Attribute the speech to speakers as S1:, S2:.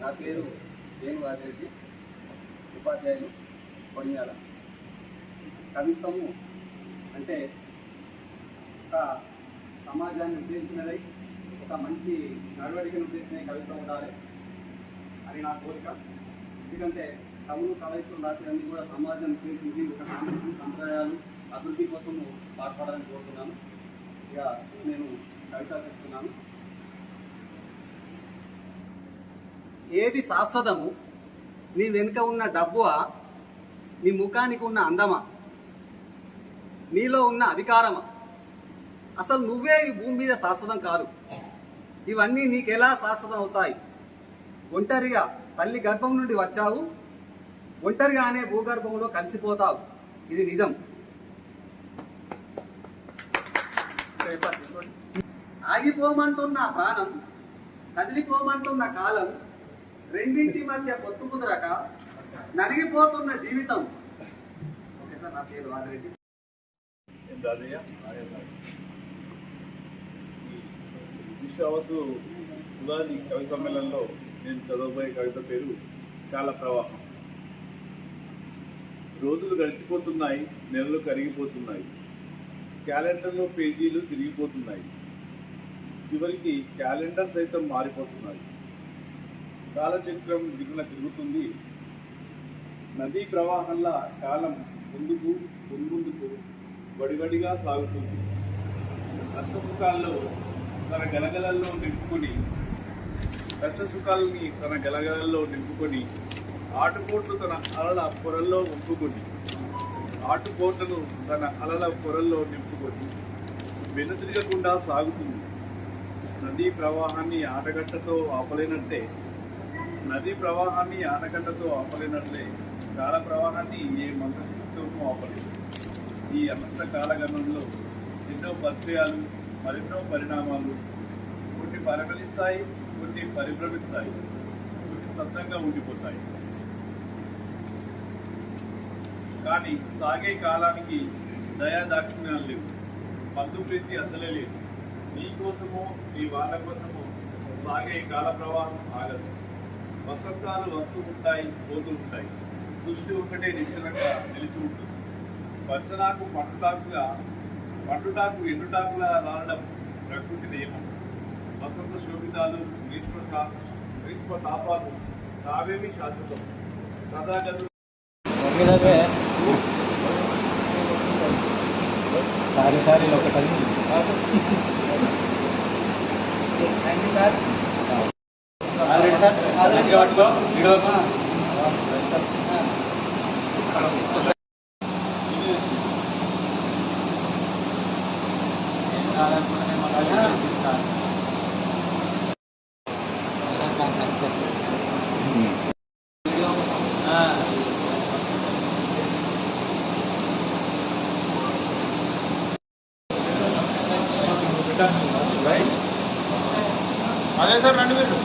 S1: నా పేరు వేణు వాజిరెడ్డి ఉపాధ్యాయులు కొడియాల కవిత్వము అంటే ఒక సమాజాన్ని ఉద్దేశించినదై ఒక మంచి నడవడికను ఉద్దేశించిన కవిత్వం ఉండాలి అని నా కోరిక. ఎందుకంటే కవులు కవయిత్వం రాసేవన్నీ కూడా సమాజాన్ని ఉద్దేశించి ఒక సాంస్కృతిక సంప్రదాయాలు అభివృద్ధి కోసము పాటుపడాలని కోరుతున్నాను ఇక నేను కవిత చెప్తున్నాను. ఏది శాశ్వతము? నీ వెనుక ఉన్న డబ్బువా? నీ ముఖానికి ఉన్న అందమా? నీలో ఉన్న అధికారమా? అసలు నువ్వే ఈ భూమి మీద శాశ్వతం కాదు. ఇవన్నీ నీకెలా శాశ్వతం అవుతాయి ఒంటరిగా తల్లి గర్భం నుండి వచ్చావు ఒంటరిగానే భూగర్భంలో కలిసిపోతావు. ఇది నిజం. ఆగిపోమంటున్న ప్రాణం కదిలిపోమంటున్న కాలం రెండింటి మధ్య పొత్తు కుదరక నలిగిపోతున్న జీవితం. ఓకే నా పేరు
S2: రాజయ్య విశ్వాసు ఉగాది కవి సమ్మేళనంలో నేను చదవబోయే కవిత పేరు కాల ప్రవాహం. రోజులు గడిచిపోతున్నాయి నెలలు కరిగిపోతున్నాయి. క్యాలెండర్లో పేజీలు తిరిగిపోతున్నాయి. చివరికి క్యాలెండర్ సైతం మారిపోతున్నాయి. కాలచక్రం దిగున తిరుగుతుంది. నదీ ప్రవాహంలా కాలం ముందుకు ముందుకు వడివడిగా సాగుతుంది? కష్టసుఖాల్లో తన గలగలల్లో నింపుకొని కష్టసుఖాలని తన గలగలల్లో నింపుకొని ఆటుపోట్లు తన అలల పొరల్లో ఒప్పుకొని ఆటుపోట్లను తన అలల పొరల్లో నింపుకొని వెనుతిరగకుండా సాగుతుంది. నదీ ప్రవాహాన్ని ఆటగట్టతో ఆపలేనట్టే నదీ ప్రవాహాన్ని ఆనకట్టతో ఆపలేనట్లే కాల ప్రవాహాన్ని ఏ మంత్రశక్తితోనూ ఆపలేదు. ఈ అనంత కాలగమనంలో ఎన్నో పరిచయాలు మరెన్నో పరిణామాలు కొన్ని పరిమళిస్తాయి కొన్ని పరిభ్రమిస్తాయి కొన్ని స్తబ్దంగా ఉండిపోతాయి. కానీ సాగే కాలానికి దయాదాక్షిణ్యాలు లేవు. పద్దు ప్రీతి అసలే లేదు. నీ కోసమో నీ వాళ్ళ కోసమో సాగే కాల ప్రవాహం ఆగదు. వసంతాలు వస్తూ ఉంటాయి పోతూ ఉంటాయి. సృష్టి ఒకటే నిశ్చలంగా నిలిచి ఉంటుంది. పచ్చనాకు పండుటాకుగా పండుటాకు ఎండుటాకులా రావడం ప్రకృతి నియమం. వసంత శోభితాలు గ్రీష్మ గ్రీష్మ తాపాలు తావేమి శాశ్వతం. సదాగతులు
S3: సారీ సారీ ఒక పది ఆల్రెడీ సార్. అదే సార్ రండి మీరు.